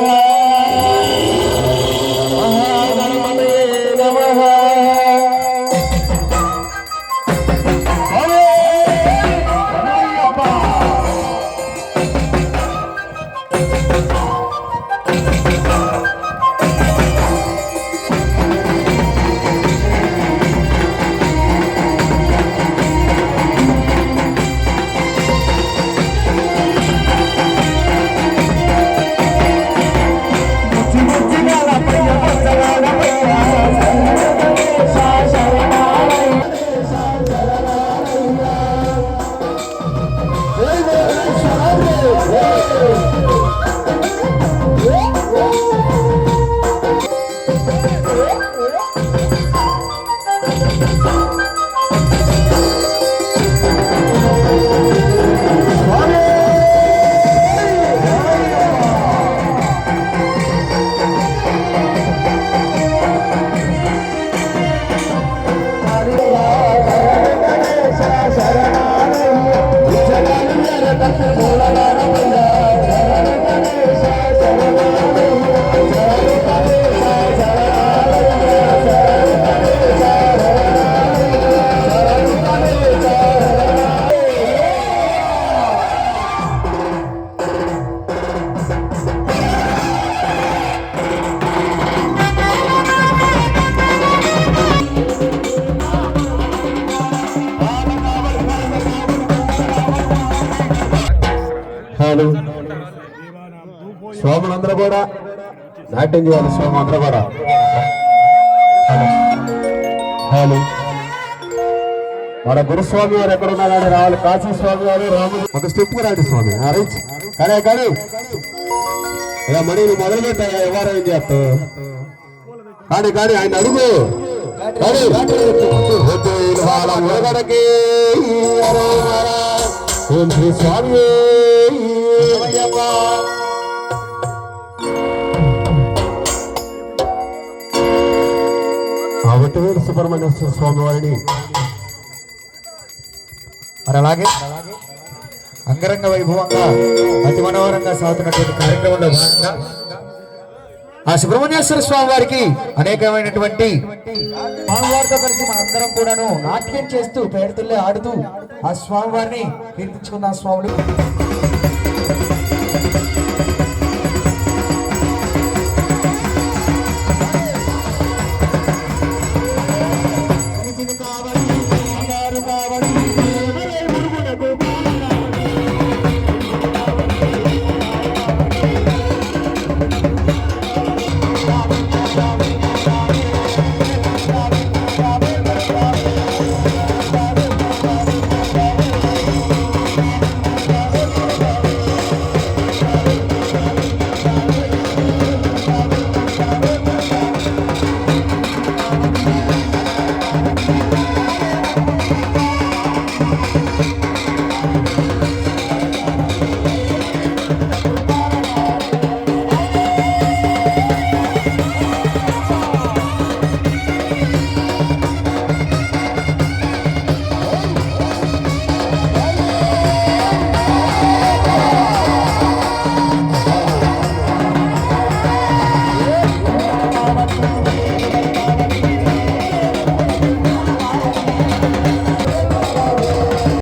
Allah. Oh, hello స్వాములందరూ కూడా నాట్యం చేయాలి స్వామి అందరూ కూడా. హలో. మన గురుస్వామి వారు ఎక్కడ ఉన్నా రావాలి. కాశీ స్వామి వారు రాముడు ఒక స్టెప్ రాండి స్వామి. ఆ, రైట్. కానీ కానీ. ఇలా మణి నువ్వు మొదలు పెట్టాయా ఎవరు ఏం చేస్తావు కానీ కానీ ఆయన అడుగు. స్వామి. కాబట్టి సుబ్రహ్మణ్యేశ్వర స్వామి వారిని మరి అలాగే అంగరంగ వైభవంగా అతి మనోహరంగా సాగుతున్నటువంటి కార్యక్రమంలో భాగంగా ఆ సుబ్రహ్మణ్యేశ్వర స్వామి వారికి అనేకమైనటువంటి స్వామివారితో కలిసి మనందరం కూడాను నాట్యం చేస్తూ పేరుతుల్లే ఆడుతూ ఆ స్వామివారిని కీర్తించుకున్న స్వాములు.